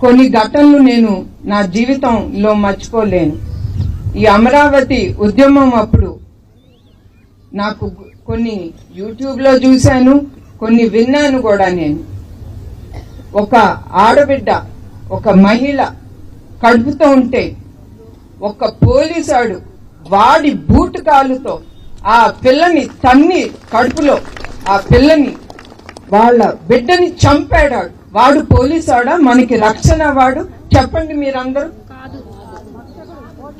కొన్ని ఘటనలు నేను నా జీవితంలో మర్చిపోలేను. ఈ అమరావతి ఉద్యమం అప్పుడు నాకు కొన్ని యూట్యూబ్లో చూశాను కొన్ని విన్నాను కూడా నేను. ఒక ఆడబిడ్డ ఒక మహిళ కడుపుతో ఉంటే ఒక పోలీసాడు వాడి బూటు కాలుతో ఆ పిల్లని తన్ని కడుపులో ఆ పిల్లని వాళ్ళ బిడ్డని చంపాడాడు. వాడు పోలీసాడా? మనకి రక్షణ వాడు. చెప్పండి మీరందరూ.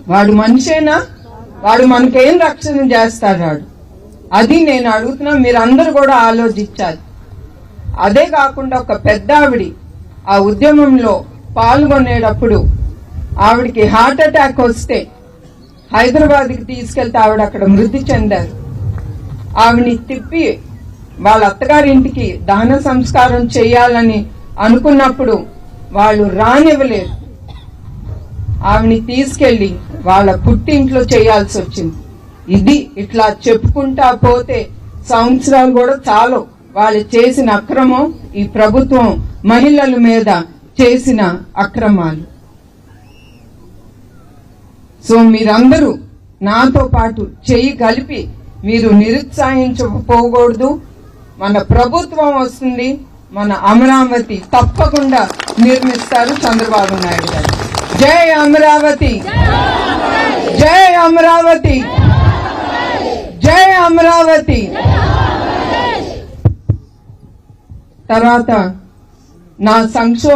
వాడు మనిషేనా? వాడు మనకేం రక్షణ చేస్తాడు వాడు? అది నేను అడుగుతున్నా మీరందరూ కూడా ఆలోచించాలి. అదే కాకుండా ఒక పెద్ద ఆవిడి ఆ ఉద్యమంలో పాల్గొనేటప్పుడు ఆవిడికి హార్ట్ అటాక్ వస్తే హైదరాబాద్కి తీసుకెళ్తే ఆవిడ అక్కడ మృతి చెందారు. ఆవిని తిప్పి వాళ్ళ అత్తగారింటికి దహన సంస్కారం చేయాలని అనుకున్నప్పుడు వాళ్ళు రానివ్వలేదు. ఆవిని తీసుకెళ్ళి వాళ్ళ పుట్టింట్లో చేయాల్సి వచ్చింది. ఇది ఇట్లా చెప్పుకుంటా పోతే సంవత్సరాలు కూడా చాలు వాళ్ళు చేసిన అక్రమం ఈ ప్రభుత్వం మహిళల మీద చేసిన అక్రమాలు. సో మీరందరూ నాతో పాటు చెయ్యి కలిపి మీరు నిరుత్సాహించకపోకూడదు. మన ప్రభుత్వం వస్తుంది. మన అమరావతి తప్పకుండా నిర్మిస్తారు చంద్రబాబు నాయుడు గారు. జై అమరావతి! జై అమరావతి! జై అమరావతి! తర్వాత నా సంక్షోభ